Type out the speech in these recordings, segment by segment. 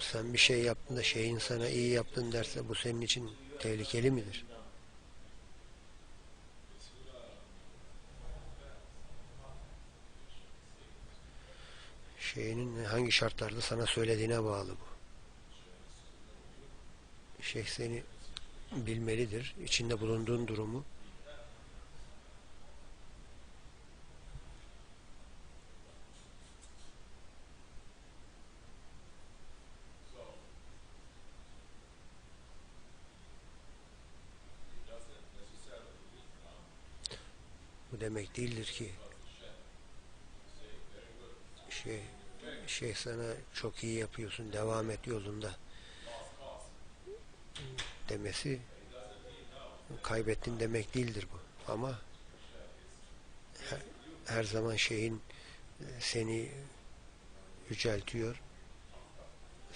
Sen bir şey yaptın da şeyin sana iyi yaptın derse bu senin için tehlikeli midir? Şeyinin hangi şartlarda sana söylediğine bağlı bu. Şeyh seni bilmelidir. içinde bulunduğun durumu demek değildir ki. Şey şey sana çok iyi yapıyorsun devam et yolunda demesi kaybettin demek değildir bu. Ama her, her zaman şeyin e, seni yüceltiyor.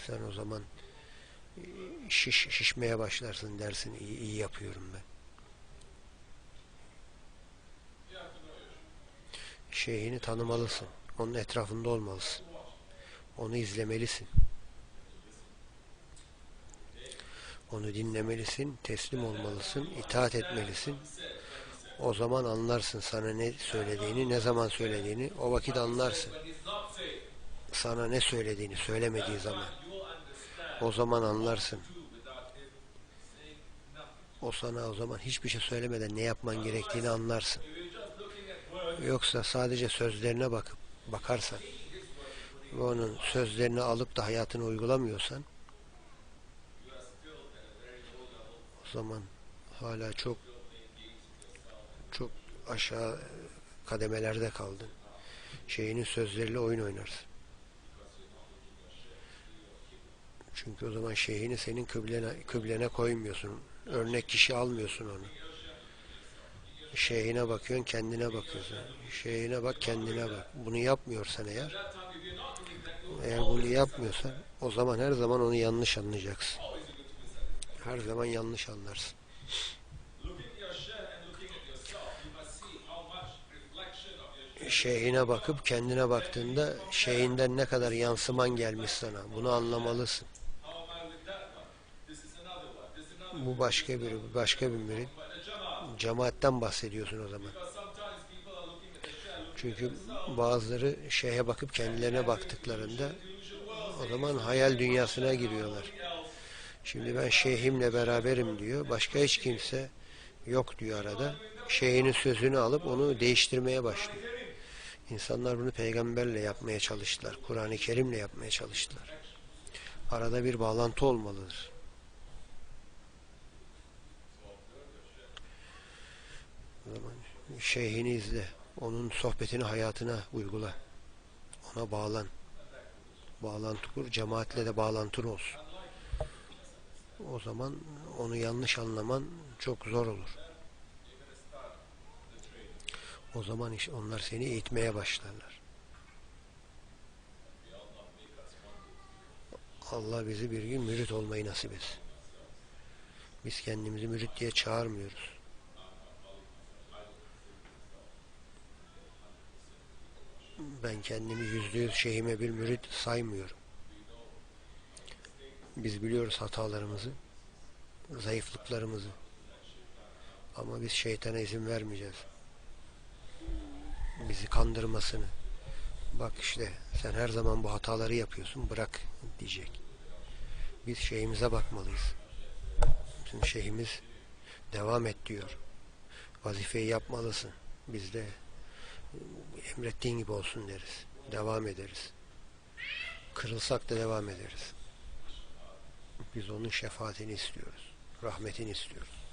Sen o zaman e, şiş, şişmeye başlarsın dersin iyi, iyi yapıyorum ben şeyini tanımalısın. Onun etrafında olmalısın. Onu izlemelisin. Onu dinlemelisin, teslim olmalısın, itaat etmelisin. O zaman anlarsın sana ne söylediğini, ne zaman söylediğini. O vakit anlarsın. Sana ne söylediğini söylemediği zaman. O zaman anlarsın. O sana o zaman hiçbir şey söylemeden ne yapman gerektiğini anlarsın. Yoksa sadece sözlerine bakıp bakarsan ve onun sözlerini alıp da hayatını uygulamıyorsan o zaman hala çok çok aşağı kademelerde kaldın. Şeyinin sözleriyle oyun oynarsın. Çünkü o zaman şeyhini senin kıblene, kıblene koymuyorsun. Örnek kişi almıyorsun onu. Şeyhine bakıyorsun, kendine bakıyorsun. Şeyhine bak, kendine bak. Bunu yapmıyorsan eğer, eğer bunu yapmıyorsan, o zaman her zaman onu yanlış anlayacaksın. Her zaman yanlış anlarsın. Şeyhine bakıp kendine baktığında şeyinden ne kadar yansıman gelmiş sana. Bunu anlamalısın. Bu başka biri, başka bir mürit. Cemaatten bahsediyorsun o zaman. Çünkü bazıları şeye bakıp kendilerine baktıklarında o zaman hayal dünyasına giriyorlar. Şimdi ben şeyhimle beraberim diyor. Başka hiç kimse yok diyor arada. Şeyhinin sözünü alıp onu değiştirmeye başlıyor. İnsanlar bunu peygamberle yapmaya çalıştılar. Kur'an-ı Kerim'le yapmaya çalıştılar. Arada bir bağlantı olmalıdır. O zaman şeyhini izle. Onun sohbetini hayatına uygula. Ona bağlan. Bağlantı kur. Cemaatle de bağlantın olsun. O zaman onu yanlış anlaman çok zor olur. O zaman iş, onlar seni eğitmeye başlarlar. Allah bizi bir gün mürit olmayı nasip etsin. Biz kendimizi mürit diye çağırmıyoruz. Ben kendimi yüzde yüz şeyhime bir mürit saymıyorum. Biz biliyoruz hatalarımızı, zayıflıklarımızı. Ama biz şeytana izin vermeyeceğiz. Bizi kandırmasını. Bak işte sen her zaman bu hataları yapıyorsun bırak diyecek. Biz şeyimize bakmalıyız. Bizim şeyhimiz devam et diyor. Vazifeyi yapmalısın. Biz de emrettiğin gibi olsun deriz. Devam ederiz. Kırılsak da devam ederiz. Biz onun şefaatini istiyoruz. Rahmetini istiyoruz.